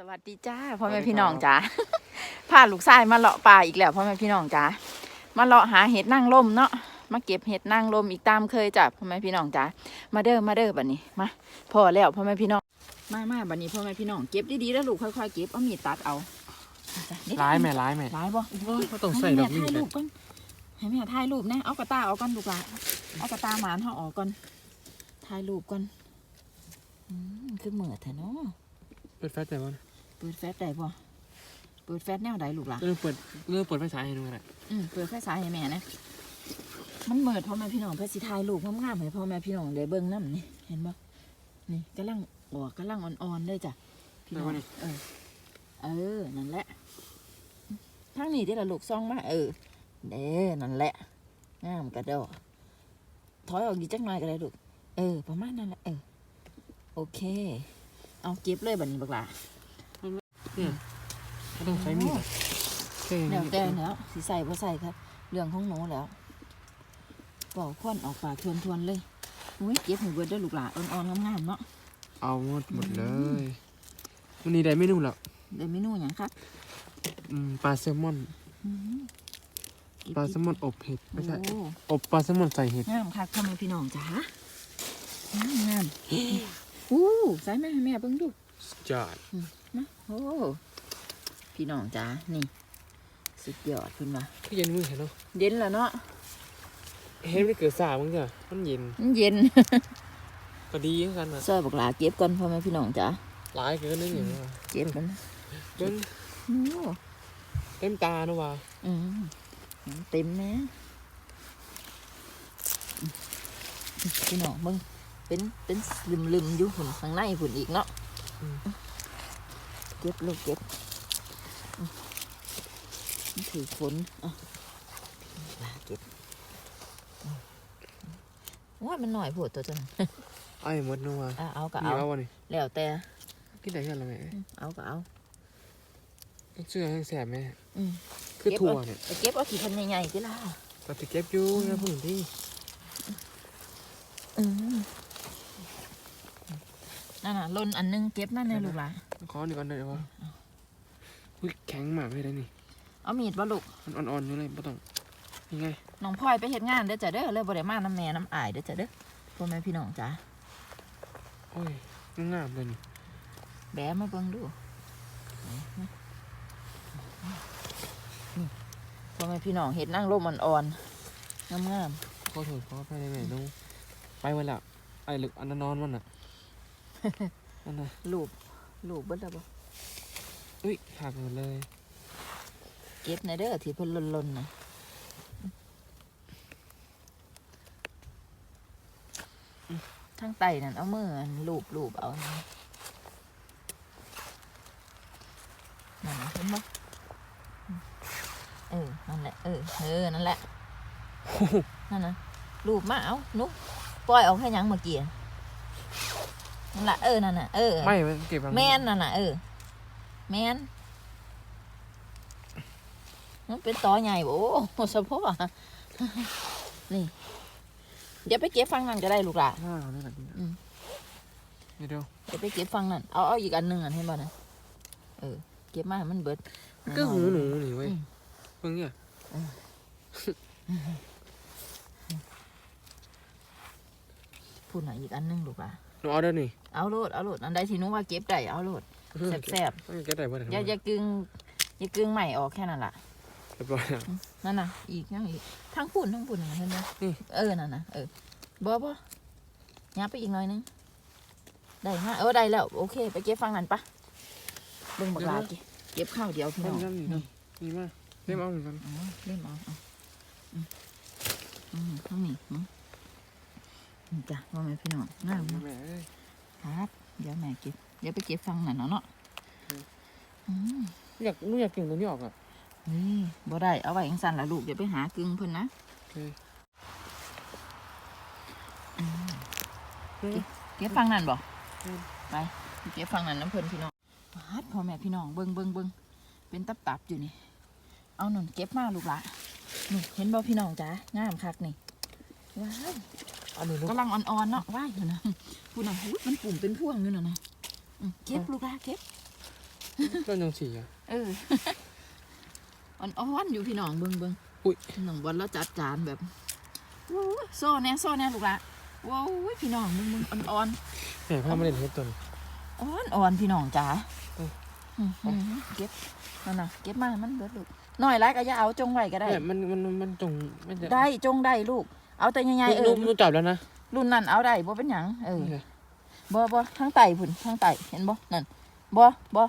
สวัสดีจ้าพ่อแม่พี่น้องจ้าพาลูกชายมาเลาะป่าอีกแล้วพ่อแม่พี่น้องจ้ามาเลาะหาเห็ดนั่งลมเนาะมาเก็บเห็ดนั่งลมอีกตามเคยจ้ะพ่อแม่พี่น้องจ้ามาเด้อมาเด้อบัดนี้มาพอแล้วพ่อแม่พี่น้องมามาบัดนี้พ่อแม่พี่น้องเก็บดีๆแล้วลูกค่อยๆเก็บเอามีดตัดเอาจ้ะนี่ร้ายแม่ร้ายแม่ร้ายบ่ก็ต้องใส่ดอกให้มีแม่ดถ่ายรูปก่อนให้แม่ถ่ายรูปนะเอากระตาเอาก่อนลูกหลานเอากระตาหมานเขาออกก่อนถ่ายรูปก่อนอืมคือเหมือดแท้เนาะเปิ ดแฟลชแต่ว่าเปิดแฟลชได้บ่เปิดแฟลชแนวใดลูกหล่ะเริ่มเปิดเริ่มเปิดไฟฉายให้ดูกันอืมเปิดไฟฉายให้แม่นะมันเหมือดพ่อแม่พี่น้องเพื่อสิถ่ายรูปงามๆให้พ่อแม่พี่น้องได้เบิ่งนำนี่เห็นบ่นี่กำลังออกกำลังอ่อนๆเลยจ้ะพี่น้องเออ เออนั่นแหละทางนี้ที่ละลูกซองมาเออเด้นั่นแหละงามกระโดดถอยออกอีกจักหน่อยก็ได้ลูกเออ ประมาณนั้นแหละเออโอเค เอาเก็บเลยบัดนี้บักหลา เนี่ยก็ต้องใช้มีดอะแค่แล้วนี้แต่แล้วสิใส่บ่ใส่ครับเรื่องของหนูแล้วเป่าควันออกปากทวนๆเลยอุ้ยเก็บให้เบิดเด้อลูกหลาอ่อนๆงามๆเนาะเอาหมดหมดเลยวันนี้ได้เมนูแล้วได้เมนูหยังครับอืมปลาแซลมอนอืมเก็บปลาแซลมอนอบเห็ดไม่ใช่โอ้อบปลาแซลมอนใส่เห็ดงามค่ะพ่อแม่พี่น้องจ้างามงามอู้ใส่แม่ให้แม่เบิ่งดูจอด นะโอ้พี่น้องจ้านี่ สุดยอดคุณว่าก็เย็นมือเห็นเนาะเย็นแล้วเนาะเห็นไม่เกิดสามึงจ้ะมันเย็นมันเย็นก็ดีเหมือนกันอะซอยบักหลาเก็บก่อนพ่อแม่พี่น้องจ้าหลายเกินนึกอย่างนี้ว่ะเก็บกันเบิ้งโอ้เต็มตาเนอะว่ะอืมเต็มนะพี่น้องมึงเป็นเป็นลืมลืมๆอยู่หุ่นข้างในหุ่นอีกเนาะ เก็บลูกเก็บอืมมันถือฝนอะลาเก็บอืมว่ามันหน่อยโผดตัวจังไอ้หมดเนอะว่ะอะเอาก็นี่เอาเอาวะนี่แล้วแต่กินได้แค่ละแม่อืมเอาก็เอาเสื้อแห้งแสบแม่อืมคือเก็บถั่วเอาเนี่ยไปเก็บเอาขีพันใหญ่ๆที่ล่ะก็ไปเก็บอยู่นะพึ่งที่อืม นั่นน่ะลนอันหนึงเก็บนั่นเนี่ยลูกหลานขอหนึ่งก่อนเลยวะอุ้ยแข็งมากเลยนะนี่ เอามีดบ่ลูกมันอ่อนๆอยู่เลยไม่ต้องยังไงน้องพลอยไปเฮ็ดงานเด้อจ้ะเด้อเลยบ่ได้มาน้ำแม่น้ำอายเด้อจ้ะเด้อพ่อแม่พี่น้องจ้าโอ้ยงามเลยนี่แบะมาเบิ่งดูนี่พ่อแม่พี่น้องเฮ็ดนั่งร่มอ่อนๆงามขอโทษขออภัยได้ไหมน้องไปวันละไอ้หลึกอันนั้นนอนมันอะ นั่นน่ะๆรูปรูปเบิดแล้วบ่อุ้ยหักหมดเลย เก็บในเด้อที่เพิ่นหล่นๆน่ะทางใต้นั่นเอามืออันลูบลูบเอานะนั่นน่ะเห็นบ่เออ นั่นแหละ เออ เออ นั่นแหละ นั่นนะรูปมาเอานุกปล่อยออกแค่ยังเมื่อกี้ อะนั่นละเออนั่นน่ะเออไม่มันเก็บแม่นนั่นน่ะเออ แม่นมันเป็นตอใหญ่บ่โอ้โหสะโพกอะนี่เดี๋ยวไปเก็บฟังนั่นก็ได้ลูกหล่ะหน้าเราเนี่ยแหละอืมเดี๋ยวเดี๋ยวเดี๋ยวไปเก็บฟังนั่นเอาเอาอีกอันหนึ่งอันให้บ่นะเออ เก็บมาให้มันเบิดก็หูหนูนี่เว้ยอืมเพิ่งเนี่ยพูดหน่อยอีกอันหนึงลูกหล่ะหนู เอาเด้อนี่เอาโลดเอาโลดอันใดที่หนูว่าเก็บได้เอาโลดแซ่บเอ้ยแกได้ป่ะๆอย่าอย่ากึ่งอย่ากึ่งใหม่ออกแค่นั้นล่ะ เรียบร้อยแล้ว นั่นน่ะ อีกยังอีกทั้งปุ่นทั้งปุ่นน่ะเห็นไหมนี่ เออ นั่นน่ะ เออบ่บ่ยับไปอีกหน่อยนึง ได้ฮะเออ ได้แล้ว โอเค ไปเก็บฟังนั่นปะเบิ่งบักลาเก็บเก็บข้าวเดียวพี่น้องนั่นนี่นี่นี่มากเล่มเอาเหมือนกัน อ๋อเล่มเอาเอาอืมอืมทั้งนี้อืม นี่จ้ะว่าไหมพี่น้องงามเนาะแม่เอ้ยครับ เดี๋ยวแม่เก็บเดี๋ยวไปเก็บฟังนั่นเนาะเนาะอืมอยากหนูอยากกินตัวนี้ออกอะนี่บ่ได้เอาไว้ยังสั่นละลูกเดี๋ยวไปหากึ่งเพิ่นนะโอเคเก็บฟังนั่นบ่อืมไปเก็บฟังนั่นน้ำเพิ่นพี่น้องปาดพ่อแม่พี่น้องเบิ่งเบิ่งเบิ่งเป็นตับตับๆอยู่นี่ เอาหนุนเก็บมาลูกละนี่เห็นบ่พี่น้องจ้างามคักนี่ว้าว อันนี้ลูกกำลังอ่อนๆเนาะว้ายอยู่นะพูดนะอุ๊ยมันปุ่มเป็นพวงอยู่น่ะนะอืมเก็บลูกละเก็บต้นยังสีอะเอออ่อนๆอยู่พี่น้องเบิ่งเบิ่งอุ๊ยน้องบอลแล้วจัดจานแบบโอ้ยโซ่แน่โซ่แน่ลูกละว้าวพี่น้องมึงมึงอ่อนแม่พามาเล่นเฮ็ดตัวนี้ๆอ่อนอ่อนพี่น้องจ๋าอืมอื้อหือเก็บนั่นน่ะเก็บมามันเบิดลูกน้อยไรก็อย่าเอาจงไว้ก็ได้แม่มันมันมันจงไม่ได้ได้จงได้ลูก เอาแต่ใหญ่ๆเอลูอกลูกจับแล้วนะรุ่นนั้นเอาได้บ่เป็นหยังเออนี่ไงบ่บ่ทางไต่พุ่นทางไต่เห็นบ่นั่นบ่บ่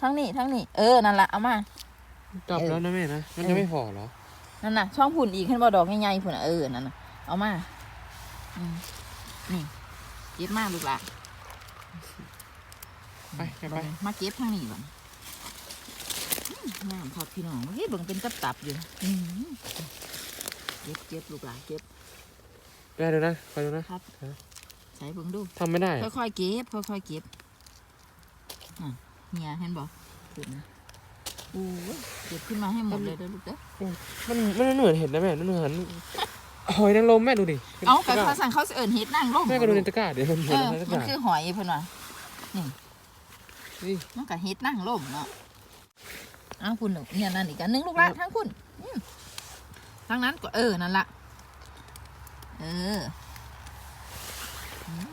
ทางนี้ทางนี้เออนั่นล่ะเอามาจับเออแล้วนะแม่นะมันเออจะไม่พอเหรอนั่นน่ะ ช่องพุ่นอีกเห็นบ่ดอกใหญ่ๆพุ่นน่ะเออนั่นน่ะเอามาอืมนี่เก็บมาลูกหละไปแม่ไปมาเก็บทางนี้บ่อืมงามครับพี่น้องเฮ้ยเบิ่งเป็นตับๆอยู่อืมเก็บเก็บลูกหลานเก็บ แม่ดูนะคอยดูนะครับ ใส่เบิ่งดูทำไม่ได้ ค่อยๆเก็บค่อยๆเก็บอะเนี่ยเห็นบ่ขึ้นนะโอ้ยเก็บขึ้นมาให้หมดเลยเด้อลูกเด้อมันมันเหมือนเห็นนะแม่มันเหมือนหอยนางรมแม่ดูดิเอาไปเขาสั่งเขาสิเอิ้นเฮ็ดนั่งร่มแม่ก็ดูในตะกร้าเดี๋ยวมันเหมืเออนอในตะกมันร้าคือหอยเพิ่นว่านี่มันก็เฮ็ดนั่งร่มเนาะเอาคุณลูกเนี่ยนั่นอีกอันหนึงลูกละทั้งคุณอืมทั้งนั้นก็เออนั่นละ เอออืม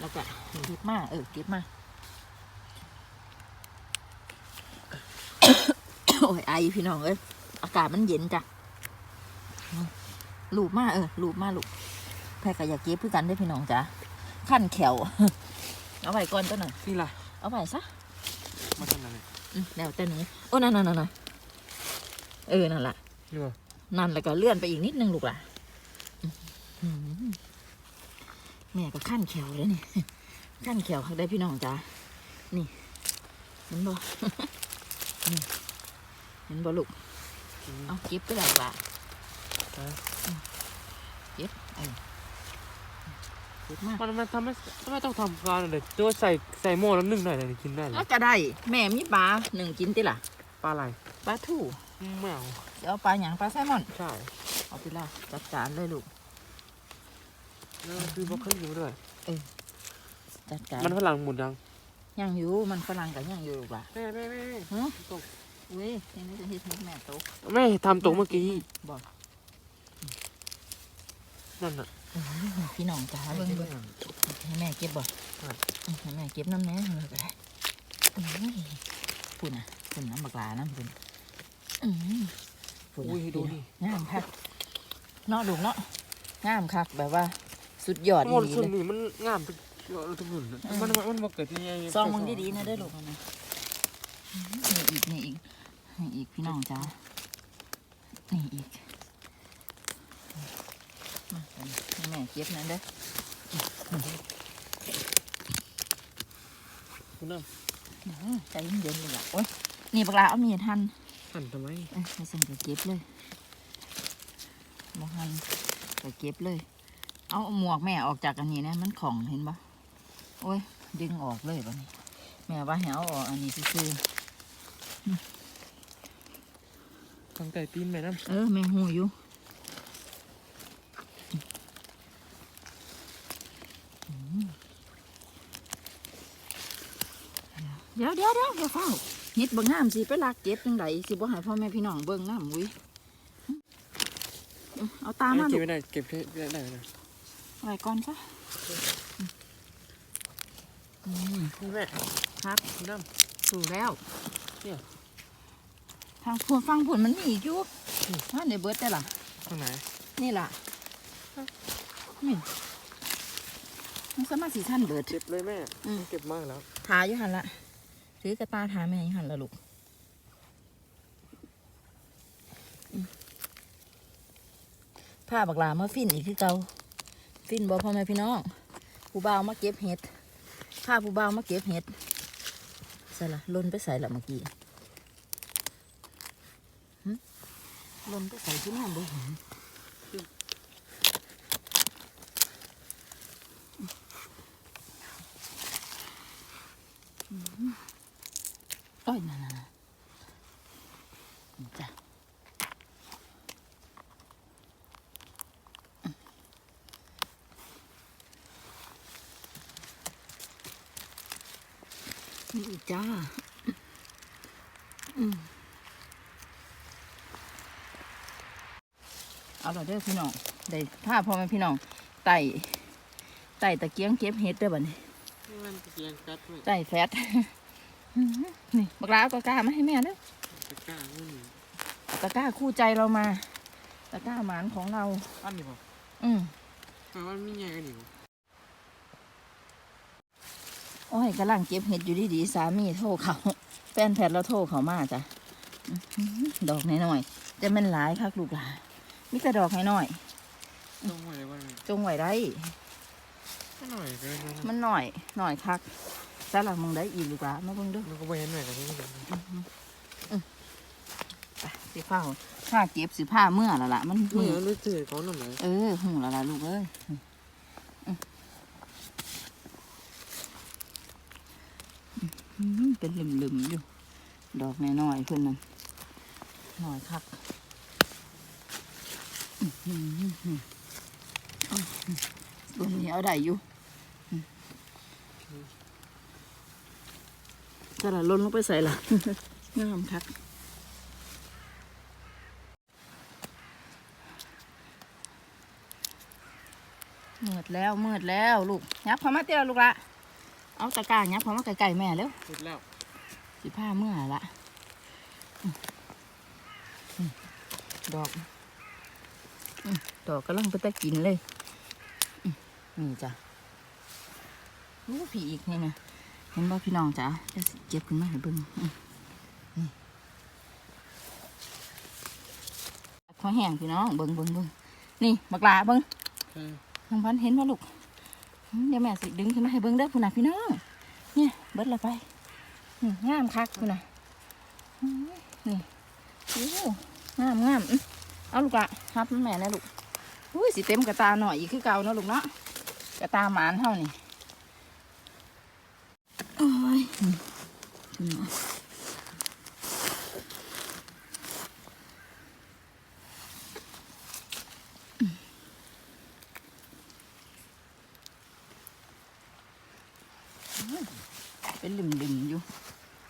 แล้วก็เก็บมา เออ เก็บมา โอ้ยไอพี่น้องเอ้ย อากาศมันเย็นจ้ะลูบมาเออลูบมาลูกแพ่ก็อยากเก็บเพื่อกันได้อพี่น้องจ้ะขั้นแขวเอาไว้ก่อนตัวหน่อยนี่ล่ะ เอาไว้ซะมาทำอะไรอืมแล้วแต่หนูโอ้นั่นนั่นนั่นเออ นั่นแหละนี่วะนั่นแล้วก็เลื่อนไปอีกนิดนึงลูกล่ะอื้อหือ แม่ก็ขั้นแขวเลยนี่ขั้นแขวได้พี่น้องจ้านี่เห็นบ่นี่เห็นบ่ลูกเอาเก็บไปแล้วล่ะอืมเก็บเออเก็บมามันมันทำไม่ไม่ต้องทำการเลยตัวใส่ใส่หม้อแล้วนึ่งได้เลยกินได้เลเอายก็ได้ แม่มีปลาหนึ่งกินติล่ะปลาอะไรปลาทู่ไม่เอาเดี๋ยวเอาปลาหยังปลาแซลมอนใช่เอาไปละจัดจานเลยลูกแล้ว คือบล็อกเครื่องอยู่ด้วยจัดการมันฝรั่งหมดยังย่างอยู่มันฝรั่งกับย่างอยู่ลูกล่ะแม่แม่แม่แม่ฮะตกเว้ยยังไม่จะเฮ็ดให้แม่ตกแม่ทำตกเมื่อกี้บอกนั่นน่ะอื้อหือพี่น้องจ๋าเบิ่งเบิ่งให้แม่เก็บบ่ครับอื้อให้แม่เก็บน้ำแหน่เลยก็ได้อุ้ยปุ่นอะปุ่นน้ำบักหลาน้ำปุ่นอือปุ่นอุ้ยดูดิงามคักเนาะลูกเนาะงามคักแบบว่า สุดยอดหมดดีส่วนเลยนี้มันงามทุกทุกหนุนนะอืมมันมันมันมาเกิดที่ไงซองมึงดีๆนะเด้อลูกนะนี่อีกนี่อีกนี่อีกพี่น้องจ้านี่อีกมาให้แม่เก็บนั่นเด้อคุณน้อื้อใจเย็นๆเลยอะโอ๊ยนี่ปลาเอามีดหั่นำหั่นทำไมเอ้ยไม่สั่งก็เก็บเลยบ่หั่นก็เก็บเลย เอาหมวกแม่ออกจากอันนี้นะมันของเห็นปะโอ้ย ดึงออกเลยปะนี่แม่ว่าให้เอาออกอันนี้ซื่อทางไก่ตีนแม่น้ๆเออแม่หูอยู่อืมเดี๋ยวเดี๋ยวเดี๋ยวอย่าเฝ้าเฮ็ดเบิ่งน้ำสิไปลักเก็บจังไดสิบ่ให้พ่อแม่พี่น้องเบิ่งน้ำอุ้ยเอาำตามมาเก็ลูบกไม่ได้เก็บแค่ได้ได้ นะไว้ก่อนซะอืมนี่แม่ครับคุณน้ถูกแล้วเนี่ยทางพวงฟังผลมันมีอีกอยู่ว่าในเบิร์ดได้ล่ะำข้างไหนนี่ล่ะนี่มันสามารถสีท่านเบิร์ดเก็บเลยแม่อืมเก็บมากแล้วทาอยู่หันละถือกระตาทาแม่อยู่หันละลูกอืมผ้าบักหลามาฟินอีกคือเก่า ฟินบอพ่อแม่พี่น้องผู้บ่าวมาเก็บเห็ดผ้าผู้บ่าวมาเก็บเห็ดใส่ละลนไปใส่ละเมื่อกี้ล่นไปใส่ที่นั่นบ่เห็นโอ้ยนั่นน่ะจ้ะ นี่อีกจ้าอืมเอาละเด้อพี่น้องได้ผ้าพ่อแม่พี่น้องไต่ไต่ตะเกียงเก็บเห็ดเด้อบัดนี้มันเกียงกัดไม่ไต่แฟตนี่บักลาเอาตะกร้ามาให้แม่เด้อตะกร้านี่เอาตะกร้าคู่ใจเรามา ตะกร้าหมานของเราอันนี้ป่ะอืมแปลว่ามีไงกันอยู่ โอ้ยกำลังเก็บเห็ดอยู่ดีๆสามีโทรเขาแฟนแพทย์เราโทรเขามาจ้ะอื้อหือดอกน้อยๆแต่มันหลายคักลูกหลานมีแต่ดอกน้อยต้องไว้ว่าๆจงไว้ได้ก็หน่อยเกินนะมันหน่อยหน่อยคักสาหลังมึงได้อีกลูกหลานมาเบิ่งเดูมันก็ไปเห็นหน่อยกับที่นี่ไปสิผ้าผ้าเก็บสิผ้าเมื่อและล่ะมันมืมืออรู้สึกเขาหน่อยไหมเออหูและล่ะลูกเอ้ยอื้อหือ เป็นหลึมๆอยู่ ดอกน้อยๆเพื่อนนั่นหน่อยคักตัวนี้เอาได้อยู่อื้อจะละล้นลงไปใส่ละงามคักมืดแล้วมืดแล้วลูกยับเข้ามาเตี้ยลูกละ เอาตะกร้ายับเข้ามาไกลๆแม่เร็วสุดแล้วสิผ้าเมื่อละอืมอืมดอกอืมดอกกำลังไปตะกินเลยอืมนี่จ้ะรู้ผีอีกนี่นะเห็นบ่พี่น้องจ้ะเดี๋ยวสิเก็บขึ้นมาให้เบิ่งอืมนี่ขอแห้งพี่น้องเบิ่งเบิ่งเบิ่งนี่บักหลาเบิ่งน้องพันธุ์เห็นว่าลูกอืม เดี๋ยวแม่สิดึงขึ้นมาให้เบิ้งเด้อพุ่นน่ะพี่น้องเนี่ยเบิดละไปงามคักพุ่นน่ะนี่โอ้งามงามอื้อเอาลูกอะฮับแม่นะลูกอุ้ยสิเต็มกระตาหน่อยอีกคือเก่าเนาะลูกเนาะกระตาหมานเท่านี่โอ้ยอืมนี่เนาะเป็นหลิมๆอยู่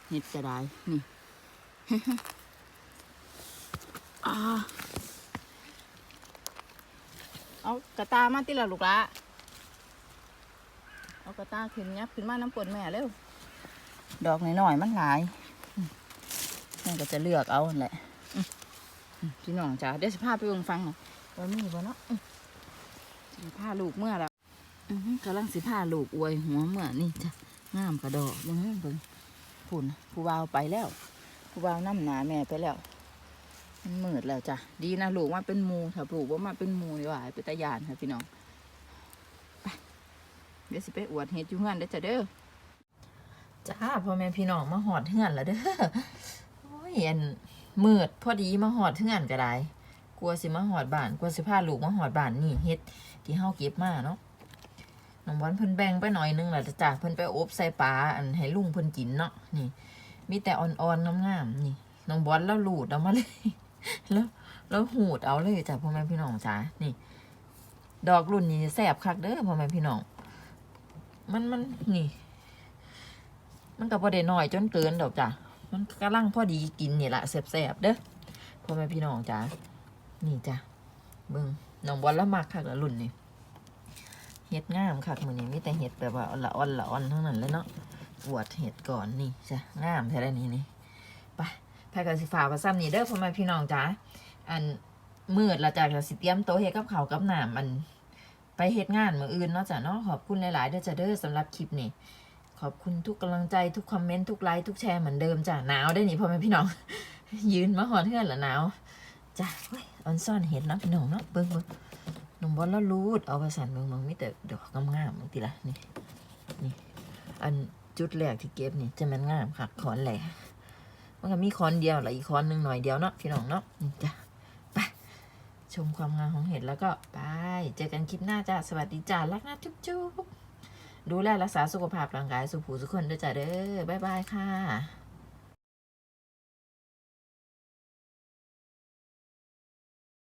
เห็ดจะได้นี่อ่าเอากระตามาติละลูกละเอากระตาขึ้นยับขึ้นมาน้ำปนแม่เร็ว ดอกหน่อยๆมันหลายอืมแม่ก็จะเลือกเอานั่นแหละอืมอืมพี่น้องจ้าเดี๋ยวสิพาไปเบิ่งฟังหน่อยว่ามีบ่เนาะอืมสิพาลูกเมื่อแล้วอือหือกำลังสิพาลูกอวยหัวเมื่อนี่จ้ะงามกระดอกเบิ่งเบิ่ง พุ่นผู้บ่าวไปแล้ว ผู้บ่าวน้ำหนาแม่ไปแล้ว มันมืดแล้วจ้ะ ดีนะลูกว่าเป็นมูถ้าปลูกว่ามาเป็นมูดีกว่าเป็นตะยานค่ะพี่น้องไปเดี๋ยวสิไปอวดเห็ดอยู่เฮือนเด้จ้ะเด้อจ้าพ่อแม่พี่น้องมาหอดเฮือนแล้วเด้อโอ้ยอันมืดพอดีมาหอดเฮือนก็ได้กลัวสิมาหอดบ้านกลัวสิพาลูกมาหอดบ้านนี่เฮ็ดที่เฮาเก็บมาเนาะ น้องบอลเพิ่นแบ่งไปหน่อยนึงแหละจ้ะเพิ่นไปอบใส่ปลาอันให้ลุงเพิ่นกินเนาะนี่ มีแต่อ่อนๆงามๆนี่น้องบอลแล้วหลูดเอามาเลย แล้วแล้วหูดเอาเลยจ้ะพ่อแม่พี่น้องจ้านี่ ดอกรุ่นนี้แสบคักเด้อพ่อแม่พี่น้อง มันมันนี่ มันก็พอได้น้อยจนเกินดอกจ้ะมันกำลังพอดีกินนี่แหละแสบๆเด้อพ่อแม่พี่น้องจ้านี่จ้ะเบิ่งน้องบอลละมักคักและรุ่นนี้ เห็ดงามคักมือนี้มีแต่เห็ดแบบว่าละอ่อนละอ่อนทั้งนั้นเลยเนาะอวดเห็ดก่อนนี่จ้ะงามแท้ได้นี่นี่ไปแพรกับสิฝาประซ้ำนี่เด้อพ่อแม่พี่น้องจ้าอันมืดละจ้ะก็สิเตรียมโต๊ะเฮ็ดกับเขากับหน้ำอันไปเฮ็ดงานมืออื่นเนาะจ้ะเนาะขอบคุณหลายๆเด้อจ้ะเด้อสำหรับคลิปนี้ขอบคุณทุกกำลังใจทุกคอมเมนต์ทุกไลค์ทุกแชร์เหมือนเดิมจ้ะหนาวได้อนี่พ่อแม่พี่น้อง ยืนมาหอดเทือนละหนาวจ้ะเว้ยออนซ่อนเห็ดเนาะพี่น้องเนาะเบิ่งเบิ่ง บอลแล้วรูดเอาไปสั่นเบิ่งเบิ่งมีแต่ดอกงามๆบางทีละนี่นี่อันจุดแรกที่เก็บนี่จะมันงามค่ะขอนแหล่มันก็มีคอนเดียวหละอีกคอนหนึ่งหน่อยเดียวเนาะพี่น้องเนาะนี่จ้ะไปชมความงามของเห็ดแล้วก็ไปเจอกันคลิปหน้าจ้าสวัสดีจ้ารักนะจุ๊บจุ๊บดูแลรักษาสุขภาพร่างกายสุขผูสุขคนด้วยจ้าเด้อบ๊ายบายค่ะ